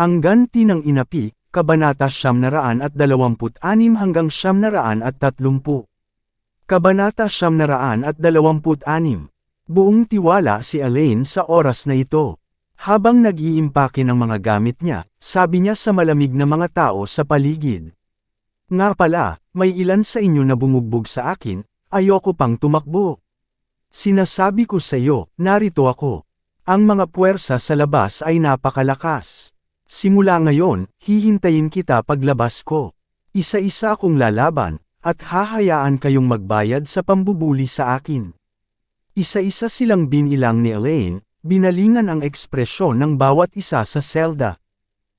Ang ganti ng inapi, Kabanata Siyam naraan at dalawamput anim hanggang Siyam naraan at tatlumpu. Kabanata Siyam naraan at dalawamput anim. Buong tiwala si Elaine sa oras na ito. Habang nag-iimpake ng mga gamit niya, sabi niya sa malamig na mga tao sa paligid. Nga pala, may ilan sa inyo na bumugbog sa akin, ayoko pang tumakbo. Sinasabi ko sa iyo, narito ako. Ang mga puwersa sa labas ay napakalakas. Simula ngayon, hihintayin kita paglabas ko. Isa-isa akong lalaban, at hahayaan kayong magbayad sa pambubuli sa akin. Isa-isa silang binilang ni Elaine, binalingan ang ekspresyon ng bawat isa sa selda.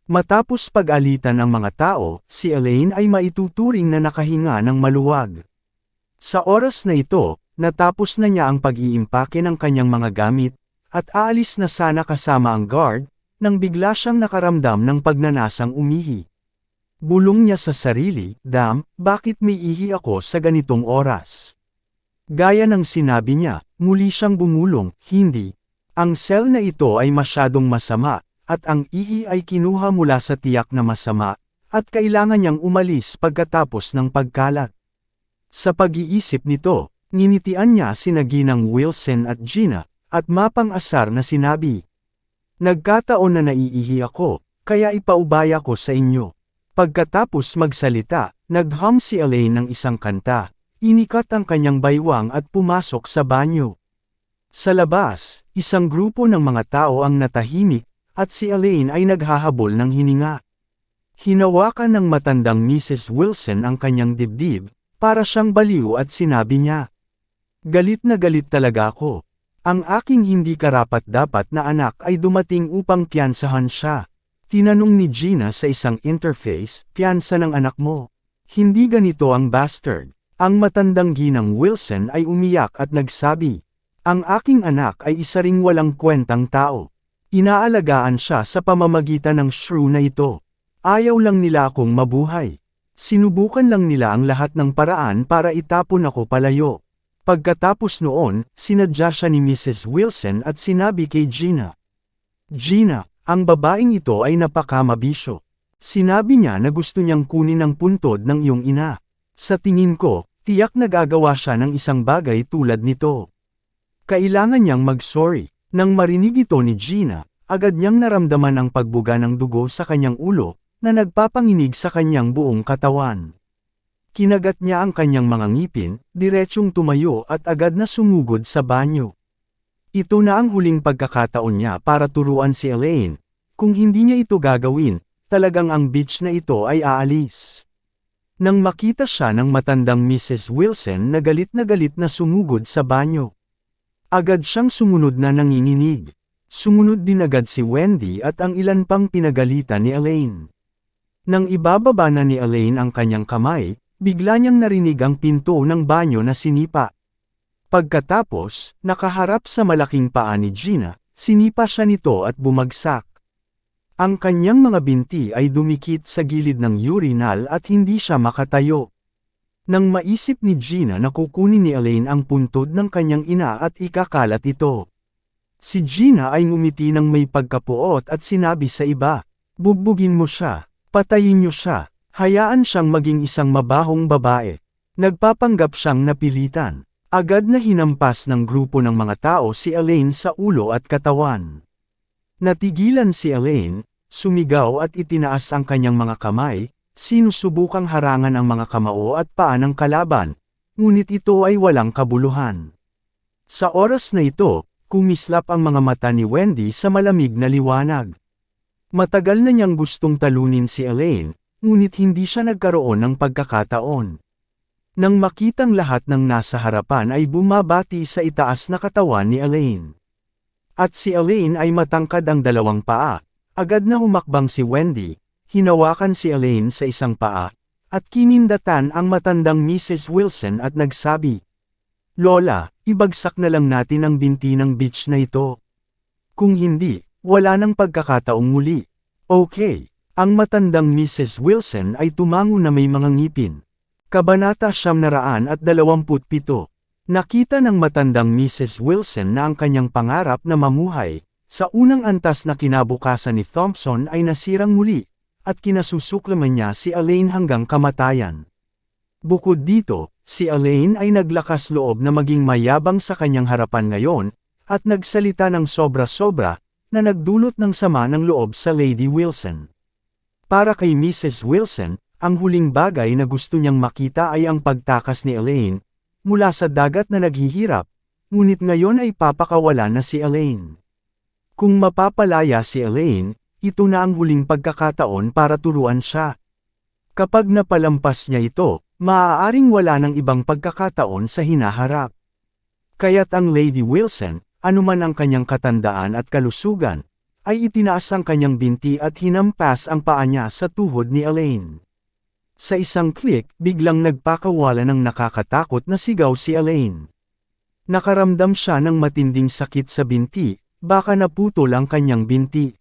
Matapos pag-alitan ng mga tao, si Elaine ay maituturing na nakahinga ng maluwag. Sa oras na ito, natapos na niya ang pag-iimpake ng kanyang mga gamit, at aalis na sana kasama ang guard, nang bigla siyang nakaramdam ng pagnanasang umihi. Bulong niya sa sarili, Dam, bakit may ihi ako sa ganitong oras? Gaya ng sinabi niya, muli siyang bumulong, hindi. Ang cell na ito ay masyadong masama, at ang ihi ay kinuha mula sa tiyak na masama, at kailangan niyang umalis pagkatapos ng pagkalat. Sa pag-iisip nito, nginitian niya sina Ginang Wilson at Gina, at mapang-asar na sinabi. Nagkataon na naiihi ako, kaya ipaubaya ko sa inyo. Pagkatapos magsalita, naghum si Elaine ng isang kanta, inikat ang kanyang baywang at pumasok sa banyo. Sa labas, isang grupo ng mga tao ang natahimik, at si Elaine ay naghahabol ng hininga. Hinawakan ng matandang Mrs. Wilson ang kanyang dibdib, para siyang baliw at sinabi niya. Galit na galit talaga ako. Ang aking hindi karapat-dapat na anak ay dumating upang piyansahan siya. Tinanong ni Gina sa isang interface, piyansa ng anak mo. Hindi ganito ang bastard. Ang matandang ginang Wilson ay umiyak at nagsabi, Ang aking anak ay isa ring walang kwentang tao. Inaalagaan siya sa pamamagitan ng shrew na ito. Ayaw lang nila akong mabuhay. Sinubukan lang nila ang lahat ng paraan para itapon ako palayo. Pagkatapos noon, sinadya siya ni Mrs. Wilson at sinabi kay Gina. Gina, ang babaeng ito ay napakamabisyo. Sinabi niya na gusto niyang kunin ang puntod ng iyong ina. Sa tingin ko, tiyak nagagawa siya ng isang bagay tulad nito. Kailangan niyang mag-sorry. Nang marinig ito ni Gina, agad niyang naramdaman ang pagbuga ng dugo sa kanyang ulo, na nagpapanginig sa kanyang buong katawan. Kinagat niya ang kanyang mga ngipin, diretsyong tumayo at agad na sumugod sa banyo. Ito na ang huling pagkakataon niya para turuan si Elaine. Kung hindi niya ito gagawin, talagang ang beach na ito ay aalis. Nang makita siya ng matandang Mrs. Wilson na galit na galit na sumugod sa banyo. Agad siyang sumunod na nanginginig. Sumunod din agad si Wendy at ang ilan pang pinagalitan ni Elaine. Nang ibababa na ni Elaine ang kanyang kamay, bigla niyang narinig ang pinto ng banyo na sinipa. Pagkatapos, nakaharap sa malaking paa ni Gina, sinipa siya nito at bumagsak. Ang kanyang mga binti ay dumikit sa gilid ng urinal at hindi siya makatayo. Nang maisip ni Gina na kukunin ni Elaine ang puntod ng kanyang ina at ikakalat ito. Si Gina ay ngumiti ng may pagkapuot at sinabi sa iba, Bugbugin mo siya, patayin niyo siya, hayaan siyang maging isang mabahong babae. Nagpapanggap siyang napilitan. Agad na hinampas ng grupo ng mga tao si Elaine sa ulo at katawan. Natigilan si Elaine, sumigaw at itinaas ang kanyang mga kamay, sinusubukang harangan ang mga kamao at paa ng kalaban, ngunit ito ay walang kabuluhan. Sa oras na ito, kumislap ang mga mata ni Wendy sa malamig na liwanag. Matagal na niyang gustong talunin si Elaine, ngunit hindi siya nagkaroon ng pagkakataon. Nang makitang lahat ng nasa harapan ay bumabati sa itaas na katawan ni Elaine. At si Elaine ay matangkad ang dalawang paa, Agad na humakbang si Wendy, hinawakan si Elaine sa isang paa, at kinindatan ang matandang Mrs. Wilson at nagsabi, Lola, ibagsak na lang natin ang binti ng beach na ito. Kung hindi, wala nang pagkakataong muli. Okay. Ang matandang Mrs. Wilson ay tumango na may mga ngipin. Kabanata at dalawamput-pito. Nakita ng matandang Mrs. Wilson na ang kanyang pangarap na mamuhay, sa unang antas na kinabukasan ni Thompson ay nasirang muli, at kinasusuklaman niya si Elaine hanggang kamatayan. Bukod dito, si Elaine ay naglakas loob na maging mayabang sa kanyang harapan ngayon, at nagsalita ng sobra-sobra, na nagdulot ng sama ng loob sa Lady Wilson. Para kay Mrs. Wilson, ang huling bagay na gusto niyang makita ay ang pagtakas ni Elaine, mula sa dagat na naghihirap, ngunit ngayon ay papakawala na si Elaine. Kung mapapalaya si Elaine, ito na ang huling pagkakataon para turuan siya. Kapag napalampas niya ito, maaaring wala ng ibang pagkakataon sa hinaharap. Kaya't ang Lady Wilson, anuman ang kanyang katandaan at kalusugan, ay itinaas ang kanyang binti at hinampas ang paa niya sa tuhod ni Elaine. Sa isang klik, biglang nagpakawala ng nakakatakot na sigaw si Elaine. Nakaramdam siya ng matinding sakit sa binti, Baka naputol ang kanyang binti.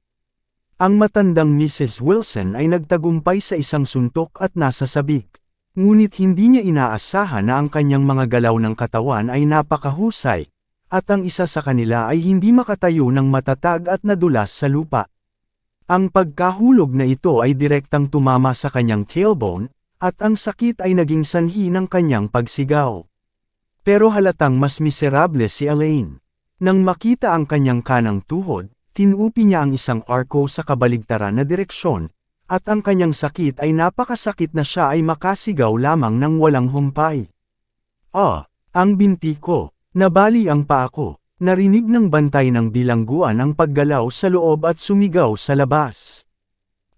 Ang matandang Mrs. Wilson ay nagtagumpay sa isang suntok at nasa sabik. Ngunit hindi niya inaasahan na ang kanyang mga galaw ng katawan ay napakahusay, at ang isa sa kanila ay hindi makatayo ng matatag at nadulas sa lupa. Ang pagkahulog na ito ay direktang tumama sa kanyang tailbone, at ang sakit ay naging sanhi ng kanyang pagsigaw. Pero halatang mas miserable si Elaine. Nang makita ang kanyang kanang tuhod, tinupi niya ang isang arko sa kabaligtaran na direksyon, at ang kanyang sakit ay napakasakit na siya ay makasigaw lamang ng walang humpay. Ah, ang binti ko, nabali ang paa ko, narinig ng bantay ng bilangguan ang paggalaw sa loob at sumigaw sa labas.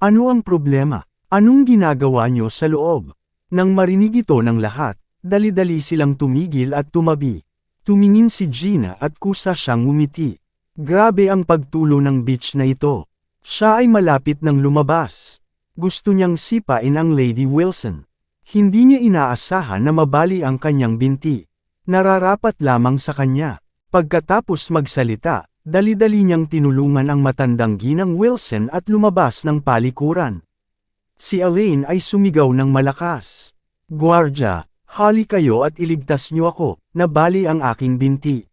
Ano ang problema? Anong ginagawa niyo sa loob? Nang marinig ito ng lahat, dali-dali silang tumigil at tumabi. Tumingin si Gina at kusa siyang umiti. Grabe ang pagtulo ng beach na ito. Siya ay malapit ng lumabas. Gusto niyang sipain ang Lady Wilson. Hindi niya inaasahan na mabali ang kanyang binti. Nararapat lamang sa kanya. Pagkatapos magsalita, dali-dali niyang tinulungan ang matandang ginang Wilson at lumabas ng palikuran. Si Elaine ay sumigaw ng malakas. Guardia, Hali kayo at iligtas niyo ako, nabali ang aking binti.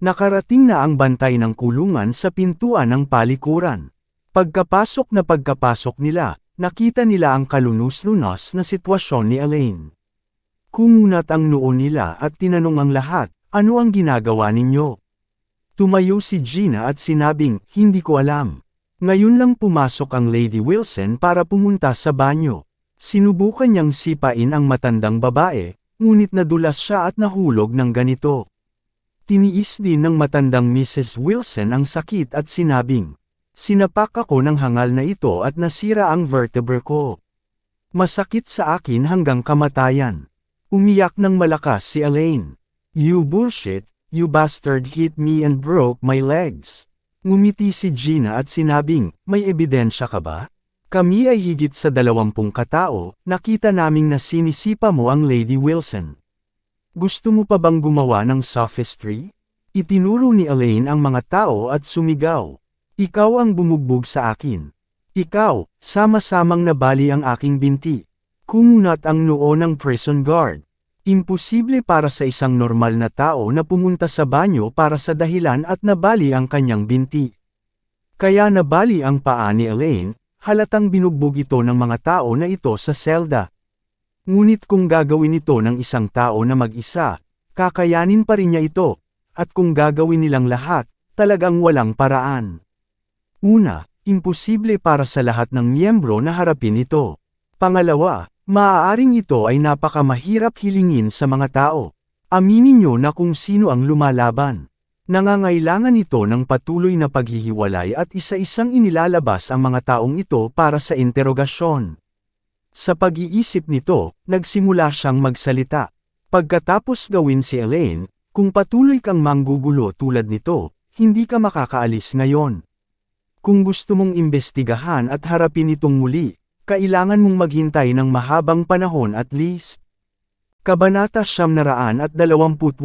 Nakarating na ang bantay ng kulungan sa pintuan ng palikuran. Pagkapasok na pagkapasok nila, nakita nila ang kalunos-lunos na sitwasyon ni Elaine. Kumunat ang noo nila at tinanong ang lahat, ano ang ginagawa ninyo? Tumayo si Gina at sinabing, hindi ko alam. Ngayon lang pumasok ang Lady Wilson para pumunta sa banyo. Sinubukan niyang sipain ang matandang babae, ngunit nadulas siya at nahulog ng ganito. Tiniis din ng matandang Mrs. Wilson ang sakit at sinabing, Sinapak ako ng hangal na ito at nasira ang vertebra ko. Masakit sa akin hanggang kamatayan. Umiyak ng malakas si Elaine. You bullshit, you bastard hit me and broke my legs. Ngumiti si Gina at sinabing, may ebidensya ka ba? Kami ay higit sa dalawampung katao, nakita naming na sinisipa mo ang Lady Wilson. Gusto mo pa bang gumawa ng sophistry? Itinuro ni Elaine ang mga tao at sumigaw. Ikaw ang bumugbog sa akin. Ikaw, sama-samang nabali ang aking binti. Kumunat ang noo ng prison guard. Imposible para sa isang normal na tao na pumunta sa banyo para sa dahilan at nabali ang kanyang binti. Kaya nabali ang paa ni Elaine, halatang binugbog ito ng mga tao na ito sa selda. Ngunit kung gagawin ito ng isang tao na mag-isa, kakayanin pa rin niya ito, at kung gagawin nilang lahat, talagang walang paraan. Una, imposible para sa lahat ng miyembro na harapin ito. Pangalawa, maaaring ito ay napakamahirap hilingin sa mga tao. Aminin nyo na kung sino ang lumalaban. Nangangailangan ito ng patuloy na paghihiwalay at isa-isang inilalabas ang mga taong ito para sa interogasyon. Sa pag-iisip nito, nagsimula siyang magsalita. Pagkatapos gawin si Elaine, kung patuloy kang manggugulo tulad nito, hindi ka makakaalis ngayon. Kung gusto mong imbestigahan at harapin itong muli, kailangan mong maghintay ng mahabang panahon at least. Kabanata Siyam Naraan at 28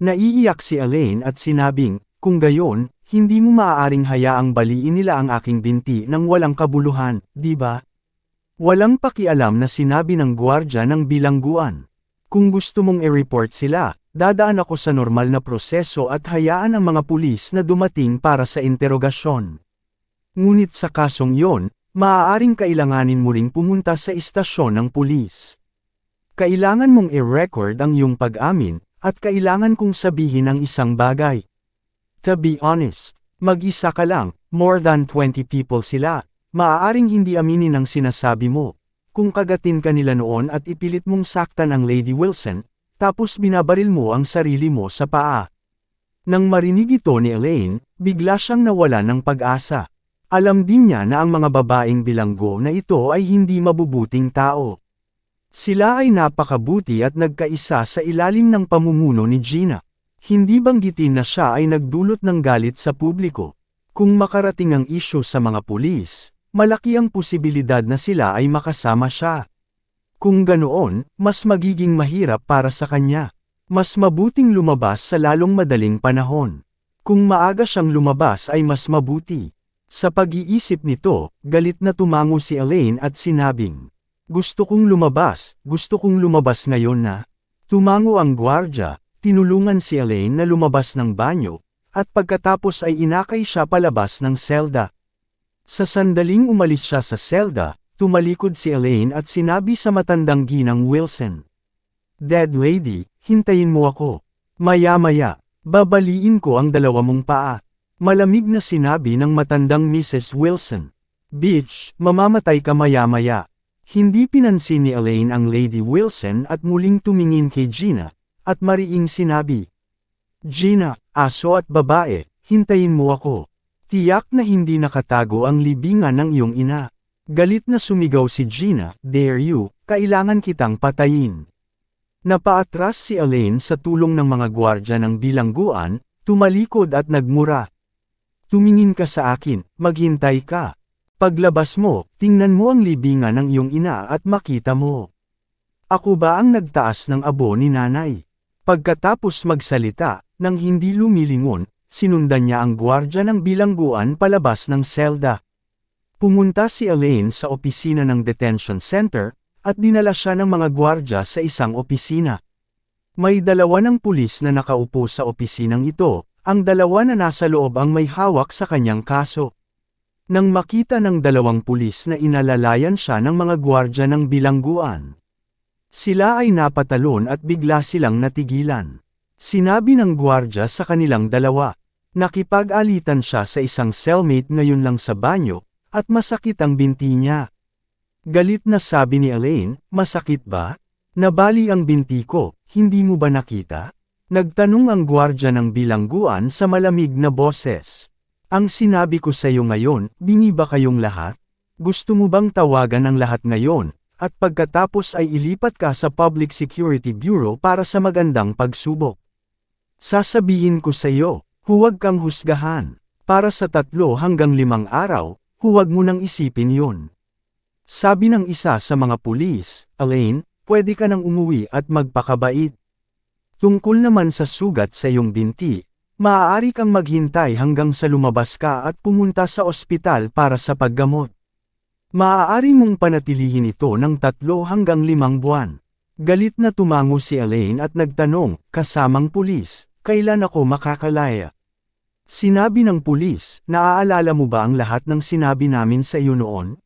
Naiiyak si Elaine at sinabing, kung gayon, hindi mo maaaring hayaang baliin nila ang aking binti ng walang kabuluhan, di ba? Walang pakialam na sinabi ng gwardya ng bilangguan. Kung gusto mong i-report sila, dadaan ako sa normal na proseso at hayaan ang mga pulis na dumating para sa interogasyon. Ngunit sa kasong yon, maaaring kailanganin mo ring pumunta sa istasyon ng pulis. Kailangan mong i-record ang iyong pag-amin, at kailangan kong sabihin ang isang bagay. To be honest, mag-isa ka lang, more than 20 people sila, maaaring hindi aminin ang sinasabi mo. Kung kagatin ka nila noon at ipilit mong saktan ang Lady Wilson, tapos binabaril mo ang sarili mo sa paa. Nang marinig ito ni Elaine, bigla siyang nawala ng pag-asa. Alam din niya na ang mga babaeng bilanggo na ito ay hindi mabubuting tao. Sila ay napakabuti at nagkaisa sa ilalim ng pamumuno ni Gina. Hindi banggitin na siya ay nagdulot ng galit sa publiko. Kung makarating ang isyo sa mga pulis, malaki ang posibilidad na sila ay makasama siya. Kung ganoon, mas magiging mahirap para sa kanya. Mas mabuting lumabas sa lalong madaling panahon. Kung maaga siyang lumabas ay mas mabuti. Sa pag-iisip nito, galit na tumango si Elaine at sinabing, Gusto kong lumabas, gusto kong lumabas ngayon na. Tumango ang gwardya, tinulungan si Elaine na lumabas ng banyo, at pagkatapos ay inakay siya palabas ng selda. Sa sandaling umalis siya sa selda, tumalikod si Elaine at sinabi sa matandang ginang Wilson. Dead lady, hintayin mo ako. Maya-maya, babaliin ko ang dalawa mong paa. Malamig na sinabi ng matandang Mrs. Wilson. Bitch, mamamatay ka maya-maya. Hindi pinansin ni Elaine ang Lady Wilson at muling tumingin kay Gina, at mariing sinabi. Gina, aso at babae, hintayin mo ako. Tiyak na hindi nakatago ang libingan ng iyong ina. Galit na sumigaw si Gina, dare you, kailangan kitang patayin. Napaatras si Elaine sa tulong ng mga gwardya ng bilangguan, tumalikod at nagmura. Tumingin ka sa akin, maghintay ka. Paglabas mo, tingnan mo ang libingan ng iyong ina at makita mo. Ako ba ang nagtaas ng abo ni nanay? Pagkatapos magsalita, nang hindi lumilingon, sinundan niya ang gwardya ng bilangguan palabas ng selda. Pumunta si Elaine sa opisina ng detention center, at dinala siya ng mga gwardya sa isang opisina. May dalawa ng pulis na nakaupo sa opisinang ito, ang dalawa na nasa loob ang may hawak sa kanyang kaso. Nang makita ng dalawang pulis na inalalayan siya ng mga gwardya ng bilangguan, sila ay napatalon at bigla silang natigilan. Sinabi ng gwardya sa kanilang dalawa. Nakipag-alitan siya sa isang cellmate ngayon lang sa banyo, at masakit ang binti niya. Galit na sabi ni Elaine, masakit ba? Nabali ang binti ko, hindi mo ba nakita? Nagtanong ang gwardya ng bilangguan sa malamig na boses. Ang sinabi ko sa iyo ngayon, bingi ba kayong lahat? Gusto mo bang tawagan ang lahat ngayon, at pagkatapos ay ilipat ka sa Public Security Bureau para sa magandang pagsubok? Sasabihin ko sa iyo, huwag kang husgahan. Para sa tatlo hanggang limang araw, huwag mo nang isipin yun. Sabi ng isa sa mga pulis, Elaine, pwede ka nang umuwi at magpakabait. Tungkol naman sa sugat sa iyong binti, maaari kang maghintay hanggang sa lumabas ka at pumunta sa ospital para sa paggamot. Maaari mong panatilihin ito ng tatlo hanggang limang buwan. Galit na tumango si Elaine at nagtanong, kasamang pulis, kailan ako makakalaya? Sinabi ng pulis, naaalala mo ba ang lahat ng sinabi namin sa iyo noon?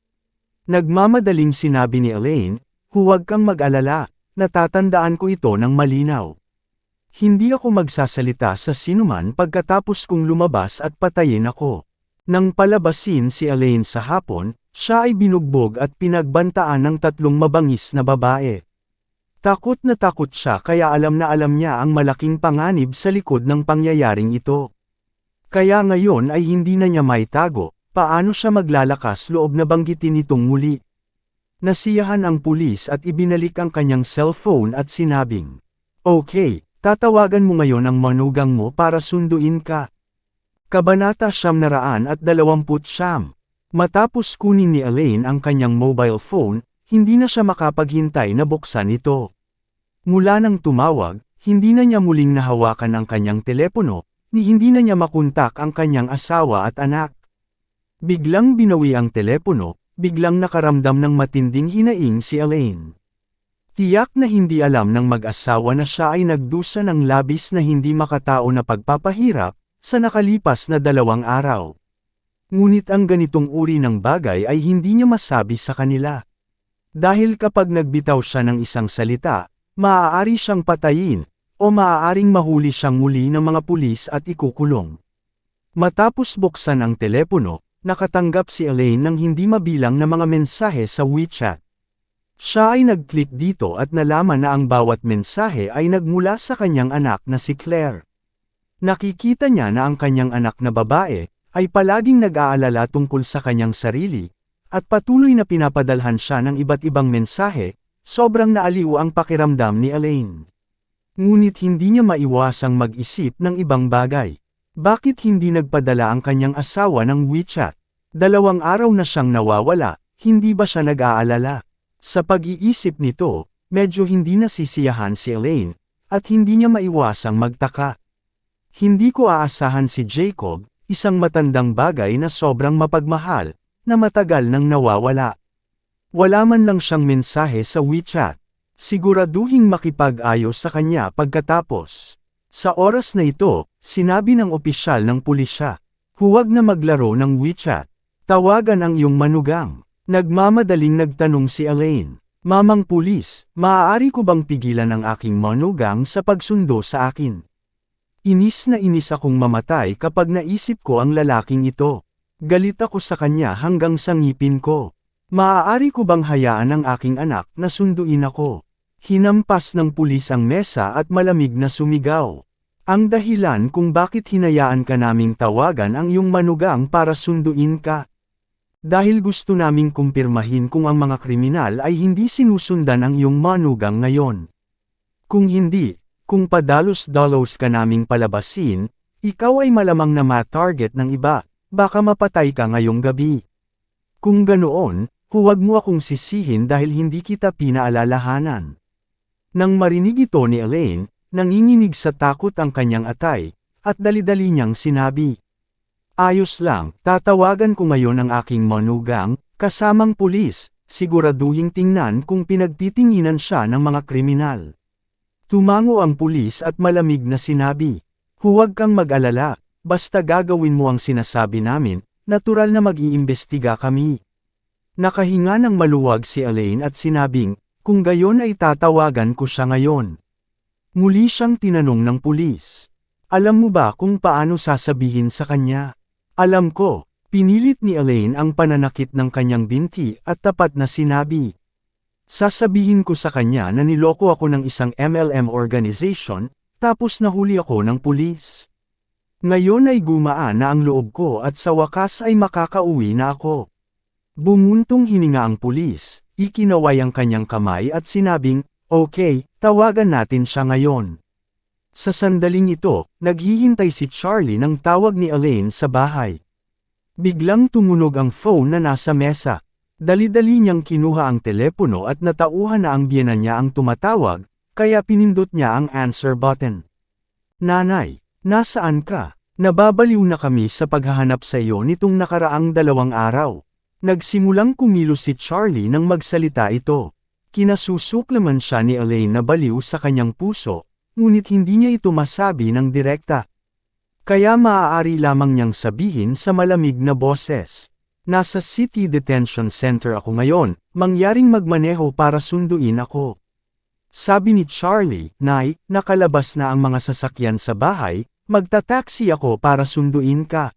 Nagmamadaling sinabi ni Elaine, huwag kang mag-alala, natatandaan ko ito ng malinaw. Hindi ako magsasalita sa sinuman pagkatapos kong lumabas at patayin ako. Nang palabasin si Elaine sa hapon, siya ay binugbog at pinagbantaan ng tatlong mabangis na babae. Takot na takot siya kaya alam na alam niya ang malaking panganib sa likod ng pangyayaring ito. Kaya ngayon ay hindi na niya maitago, Paano siya maglalakas loob na banggitin itong muli? Nasiyahan ang pulis at ibinalik ang kanyang cellphone at sinabing, Okay, tatawagan mo ngayon ang manugang mo para sunduin ka. Kabanata Siyam Naraan at Dalawamput Siyam. Matapos kunin ni Elaine ang kanyang mobile phone, hindi na siya makapaghintay na buksan ito. Mula nang tumawag, hindi na niya muling nahawakan ang kanyang telepono, ni hindi na niya makontak ang kanyang asawa at anak. Biglang binawi ang telepono, biglang nakaramdam ng matinding hinaing si Elaine. Tiyak na hindi alam ng mag-asawa na siya ay nagdusa ng labis na hindi makatao na pagpapahirap, sa nakalipas na dalawang araw. Ngunit ang ganitong uri ng bagay ay hindi niya masabi sa kanila. Dahil kapag nagbitaw siya ng isang salita, maaari siyang patayin, o maaaring mahuli siyang muli ng mga pulis at ikukulong. Matapos buksan ang telepono, nakatanggap si Elaine ng hindi mabilang na mga mensahe sa WeChat. Siya ay nag-click dito at nalaman na ang bawat mensahe ay nagmula sa kanyang anak na si Claire. Nakikita niya na ang kanyang anak na babae, ay palaging nag-aalala tungkol sa kanyang sarili, at patuloy na pinapadalhan siya ng iba't ibang mensahe, sobrang naaliw ang pakiramdam ni Elaine. Ngunit hindi niya maiwasang mag-isip ng ibang bagay. Bakit hindi nagpadala ang kanyang asawa ng WeChat? Dalawang araw na siyang nawawala, hindi ba siya nag-aalala? Sa pag-iisip nito, medyo hindi nasisiyahan si Elaine, at hindi niya maiwasang magtaka. Hindi ko aasahan si Jacob, isang matandang bagay na sobrang mapagmahal, na matagal nang nawawala. Wala man lang siyang mensahe sa WeChat. Siguraduhing makipag-ayos sa kanya pagkatapos. Sa oras na ito, sinabi ng opisyal ng pulisya, huwag na maglaro ng WeChat. Tawagan ang iyong manugang. Nagmamadaling nagtanong si Elaine. Mamang pulis, maaari ko bang pigilan ang aking manugang sa pagsundo sa akin? Inis na inis akong mamatay kapag naisip ko ang lalaking ito. Galit ako sa kanya hanggang sa ngipin ko. Maaari ko bang hayaan ang aking anak na sunduin ako? Hinampas ng pulis ang mesa at malamig na sumigaw. Ang dahilan kung bakit hinayaan ka naming tawagan ang iyong manugang para sunduin ka. Dahil gusto naming kumpirmahin kung ang mga kriminal ay hindi sinusundan ang iyong manugang ngayon. Kung hindi, kung padalos-dalos ka naming palabasin, ikaw ay malamang na ma-target ng iba, baka mapatay ka ngayong gabi. Kung ganoon, huwag mo akong sisihin dahil hindi kita pinaalalahanan. Nang marinig ito ni Elaine, nanginginig sa takot ang kanyang atay, at dali-dali niyang sinabi. Ayos lang, tatawagan ko ngayon ang aking manugang, kasamang pulis, siguraduhing tingnan kung pinagtitinginan siya ng mga kriminal. Tumango ang pulis at malamig na sinabi, Huwag kang mag-alala, basta gagawin mo ang sinasabi namin, natural na mag-iimbestiga kami. Nakahinga ng maluwag si Elaine at sinabing, kung gayon ay tatawagan ko siya ngayon. Muli siyang tinanong ng pulis. Alam mo ba kung paano sasabihin sa kanya? Alam ko, pinilit ni Elaine ang pananakit ng kanyang binti at tapat na sinabi. Sasabihin ko sa kanya na niloko ako ng isang MLM organization, tapos nahuli ako ng pulis. Ngayon ay gumaan na ang loob ko at sa wakas ay makakauwi na ako. Bumuntong hininga ang pulis, ikinaway ang kanyang kamay at sinabing, Okay, tawagan natin siya ngayon. Sa sandaling ito, naghihintay si Charlie ng tawag ni Elaine sa bahay. Biglang tumunog ang phone na nasa mesa. Dali-dali niyang kinuha ang telepono at natauhan na ang biyena niya ang tumatawag, kaya pinindot niya ang answer button. Nanay, nasaan ka? Nababaliw na kami sa paghahanap sa iyo nitong nakaraang dalawang araw. Nagsimulang kumilos si Charlie nang magsalita ito. Kinasusuklaman siya ni Elaine na baliw sa kanyang puso, ngunit hindi niya ito masabi ng direkta. Kaya maaari lamang niyang sabihin sa malamig na boses. Nasa City Detention Center ako ngayon, mangyaring magmaneho para sunduin ako. Sabi ni Charlie, Nay, nakalabas na ang mga sasakyan sa bahay, magta-taxi ako para sunduin ka.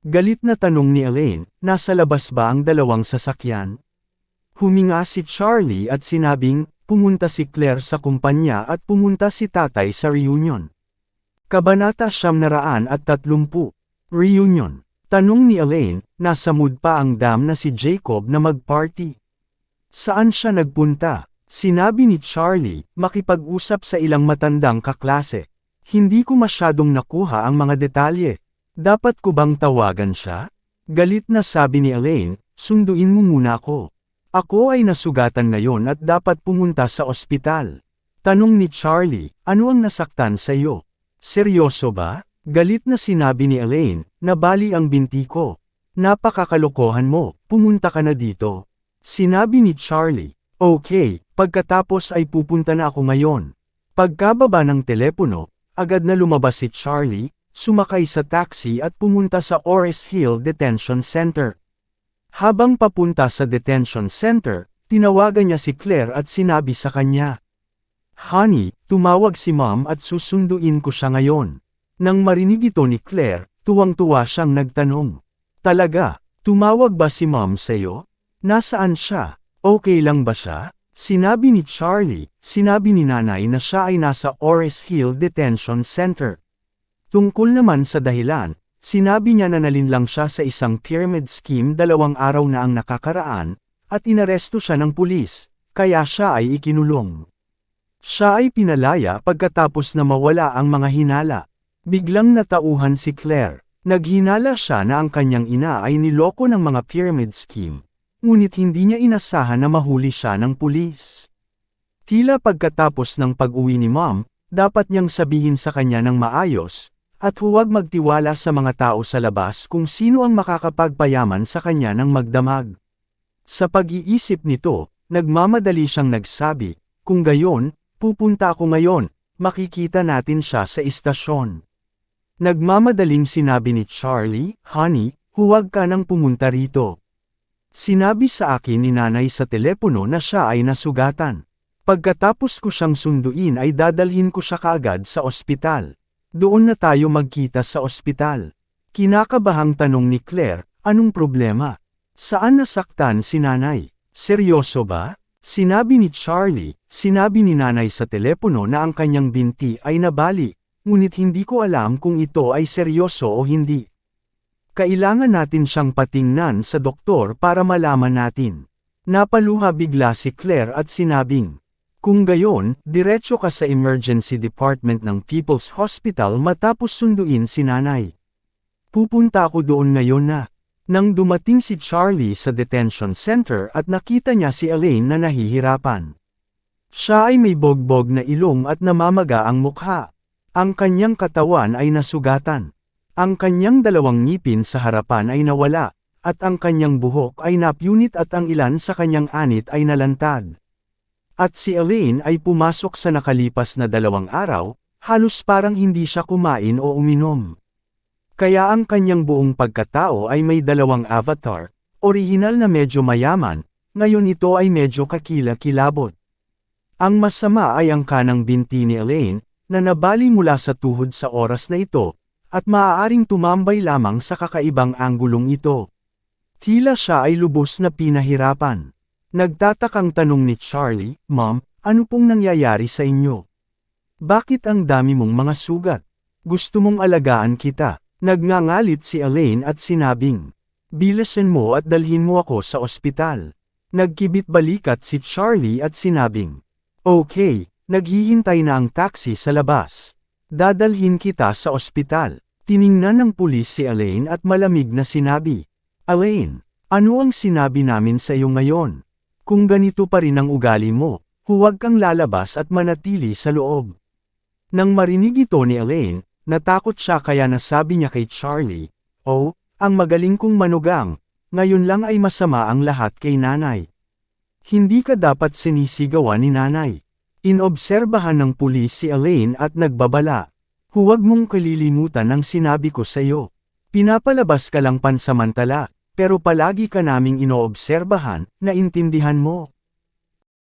Galit na tanong ni Elaine, nasa labas ba ang dalawang sasakyan? Huminga si Charlie at sinabing, pumunta si Claire sa kumpanya at pumunta si tatay sa reunion. Kabanata siyam naraan at tatlumpu. Reunion. Tanong ni Elaine, nasa mood pa ang dam na si Jacob na mag-party. Saan siya nagpunta? Sinabi ni Charlie, makipag-usap sa ilang matandang kaklase. Hindi ko masyadong nakuha ang mga detalye. Dapat ko bang tawagan siya? Galit na sabi ni Elaine, sunduin mo muna ako. Ako ay nasugatan ngayon at dapat pumunta sa ospital. Tanong ni Charlie, ano ang nasaktan sa iyo? Seryoso ba? Galit na sinabi ni Elaine, nabali ang binti ko. Napakakalokohan mo, pumunta ka na dito. Sinabi ni Charlie, okay, pagkatapos ay pupunta na ako ngayon. Pagkababa ng telepono, agad na lumabas si Charlie, sumakay sa taxi at pumunta sa Ores Hill Detention Center. Habang papunta sa detention center, tinawagan niya si Claire at sinabi sa kanya, Honey, tumawag si mom at susunduin ko siya ngayon. Nang marinig ito ni Claire, tuwang-tuwa siyang nagtanong. Talaga, tumawag ba si mom sa'yo? Nasaan siya? Okay lang ba siya? Sinabi ni Charlie, sinabi ni nanay na siya ay nasa Ores Hill Detention Center. Tungkol naman sa dahilan, sinabi niya na nalinlang siya sa isang pyramid scheme dalawang araw na ang nakakaraan, at inaresto siya ng pulis, kaya siya ay ikinulong. Siya ay pinalaya pagkatapos na mawala ang mga hinala. Biglang natauhan si Claire. Naghinala siya na ang kanyang ina ay niloko ng mga pyramid scheme. Ngunit hindi niya inasahan na mahuli siya ng pulis. Tila pagkatapos ng pag-uwi ni mom, dapat niyang sabihin sa kanya ng maayos, at huwag magtiwala sa mga tao sa labas kung sino ang makakapagpayaman sa kanya ng magdamag. Sa pag-iisip nito, nagmamadali siyang nagsabi, kung gayon, pupunta ako ngayon, makikita natin siya sa istasyon. Nagmamadaling sinabi ni Charlie, Honey, huwag ka nang pumunta rito. Sinabi sa akin ni nanay sa telepono na siya ay nasugatan. Pagkatapos ko siyang sunduin ay dadalhin ko siya kaagad sa ospital. Doon na tayo magkita sa ospital. Kinakabahang tanong ni Claire, anong problema? Saan nasaktan si nanay? Seryoso ba? Sinabi ni Charlie, sinabi ni nanay sa telepono na ang kanyang binti ay nabali, ngunit hindi ko alam kung ito ay seryoso o hindi. Kailangan natin siyang patingnan sa doktor para malaman natin. Napaluha bigla si Claire at sinabing, kung gayon, diretso ka sa emergency department ng People's Hospital matapos sunduin si nanay. Pupunta ako doon ngayon na. Nang dumating si Charlie sa detention center at nakita niya si Elaine na nahihirapan. Siya ay may bogbog na ilong at namamaga ang mukha. Ang kanyang katawan ay nasugatan. Ang kanyang dalawang ngipin sa harapan ay nawala, at ang kanyang buhok ay napunit at ang ilan sa kanyang anit ay nalantad. At si Elaine ay pumasok sa nakalipas na dalawang araw, halos parang hindi siya kumain o uminom. Kaya ang kanyang buong pagkatao ay may dalawang avatar, orihinal na medyo mayaman, ngayon ito ay medyo kakila-kilabot. Ang masama ay ang kanang binti ni Elaine, na nabali mula sa tuhod sa oras na ito, at maaaring tumambay lamang sa kakaibang anggulong ito. Tila siya ay lubos na pinahirapan. Nagtatakang tanong ni Charlie, Mom, ano pong nangyayari sa inyo? Bakit ang dami mong mga sugat? Gusto mong alagaan kita? Nagngangalit si Elaine at sinabing, Bilasan mo at dalhin mo ako sa ospital. Nagkibit balikat si Charlie at sinabing, Okay, Naghihintay na ang taxi sa labas. Dadalhin kita sa ospital. Tiningnan ng pulis si Elaine at malamig na sinabi. Elaine, ano ang sinabi namin sa iyo ngayon? Kung ganito pa rin ang ugali mo, huwag kang lalabas at manatili sa loob. Nang marinig ito ni Elaine, natakot siya kaya nasabi niya kay Charlie, Oh, ang magaling kong manugang, ngayon lang ay masama ang lahat kay nanay. Hindi ka dapat sinisigawan ni nanay. Inobserbahan ng pulis si Elaine at nagbabala. Huwag mong kalilimutan ang sinabi ko sa iyo. Pinapalabas ka lang pansamantala, pero palagi ka naming inoobserbahan, naintindihan mo.